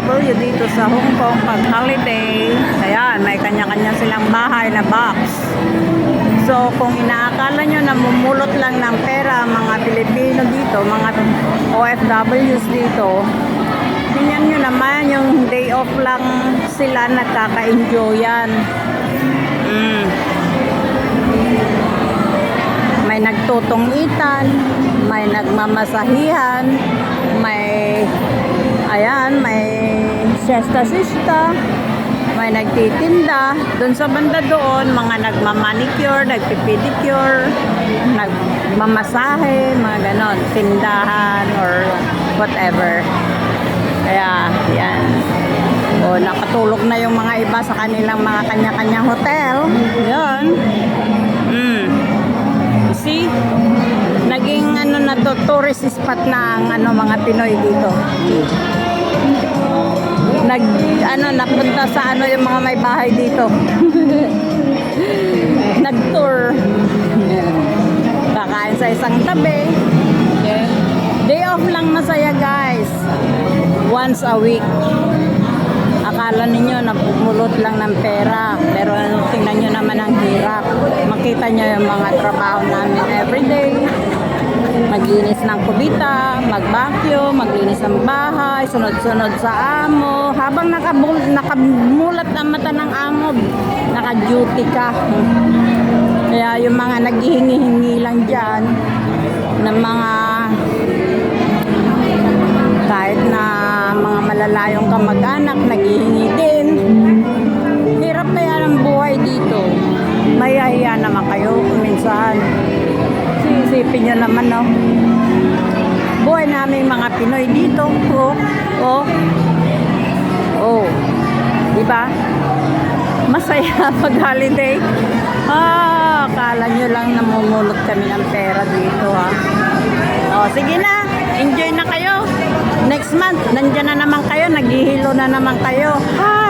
OFW dito sa Hong Kong pag holiday. Ayan, may kanya-kanya silang bahay na box. So, kung inaakala nyo na mumulot lang ng pera mga Pilipino dito, mga OFWs dito, tingnan nyo naman yung day off lang sila nagkaka-enjoyan. Mm. May nagtutungitan, may nagmamasahihan, may ayan, may siesta-siesta, may nagtitinda. Doon sa banda doon, mga nagmamanicure, nagpipedicure, nagmamasahe, mga ganon, tindahan or whatever. Kaya, yan. O, nakatulog na yung mga iba sa kanilang mga kanya-kanyang hotel. Yan. Mm. See? Naging ano na to, tourist spot na ang ano, mga Pinoy dito. Nag, ano, napunta sa ano yung mga may bahay dito. Nag-tour. Kakain sa isang tabi. Day off lang masaya guys. Once a week. Akala ninyo napumulot lang ng pera. Pero tingnan nyo naman ang hirap. Makita nyo yung mga trabaho namin everyday. Maglinis ng kubita, mag-vacuum, maglinis ng bahay, sunod-sunod sa amo. Habang nakabul nakamulat ang mata ng amo, naka-duty ka. Kaya yung mga naghihingi-hingi lang dyan ng mga kahit na mga malalayong kamag-anak, naghihingi din. Hirap na yan ang buhay dito. Mayahiya naman kayo kung minsan. Sisipin nyo naman, no? Buhay namin mga Pinoy dito. Oh, oh. Oh. Di ba? Masaya pag holiday. Ah, akala nyo lang namumulot kami ng pera dito, ha? Oh, sige na. Enjoy na kayo. Next month, nandyan na naman kayo. Naghihilo na naman kayo. Hi!